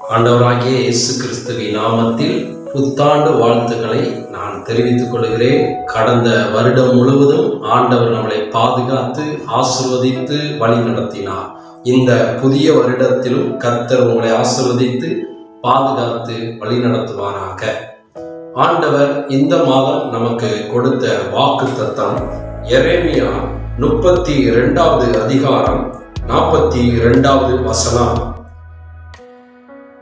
ஆண்டவராகிய இயேசு கிறிஸ்துவின் நாமத்தில் புத்தாண்டு வாழ்த்துக்களை நான் தெரிவித்துக் கொள்கிறேன். கடந்த வருடம் முழுவதும் ஆண்டவர் நம்மளை பாதுகாத்து ஆசிர்வதித்து வழி நடத்தினார். இந்த புதிய வருடத்திலும் கர்த்தர் உங்களை ஆசிர்வதித்து பாதுகாத்து வழி நடத்துவாராக. ஆண்டவர் இந்த மாதம் நமக்கு கொடுத்த வாக்கு தத்தம் எரேமியா முப்பத்தி இரண்டாவது அதிகாரம் நாற்பத்தி இரண்டாவது வசனம்.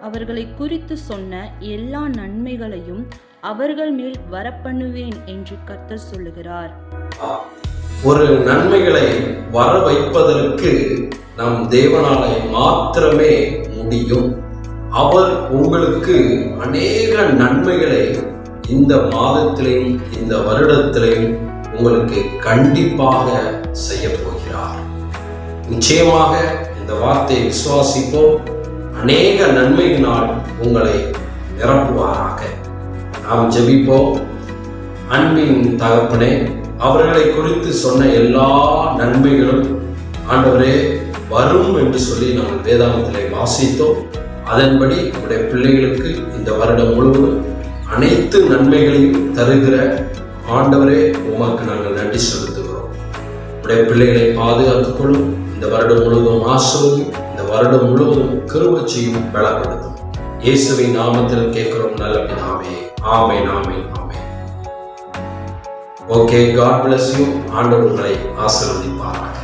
அவர்களை குறித்து சொன்ன எல்லா நன்மைகளையும் அவர்கள் மேல் வரப்பண்ணுவேன் என்று கர்த்தர் சொல்லுகிறார். ஒரு நன்மைகளை வர வைப்பதற்கு நம் தேவனாலே மாத்திரமே முடியும். அவர் உங்களுக்கு அநேக நன்மைகளை இந்த மாதத்திலையும் இந்த வருடத்திலையும் உங்களுக்கு கண்டிப்பாக செய்ய போகிறார். நிச்சயமாக இந்த வார்த்தையை விசுவாசிப்போம். அநேக நன்மையினால் உங்களை நிரப்புவாராக. நாம் ஜெபிப்போம். அன்பின் தகப்பனே அவர்களை குறித்து சொன்ன எல்லா நன்மைகளும் ஆண்டவரே வரும் என்று சொல்லி நாங்கள் வேதாந்தத்திலே வாசித்தோம். அதன்படி நம்முடைய பிள்ளைகளுக்கு இந்த வருடம் முழுவதும் அனைத்து நன்மைகளையும் தருகிற ஆண்டவரே உமக்கு நாங்கள் நன்றி செலுத்த நம்முடைய பிள்ளைகளை பாதுகாத்துக் கொள்ளும் இந்த வருடம் முழுவதும் ஆசிர்வதியும் இந்த வருடம் முழுவதும் கிருபச்சையும் பலப்படுத்தும். இயேசுவின் நாமத்தில் கேட்கிறோம் நல்ல பிதாவே. ஆமை நாமே ஆமே ஓகே காட் பிளஸ் யூ ஆண்டவர்களை ஆசிர்வதிப்பார்கள்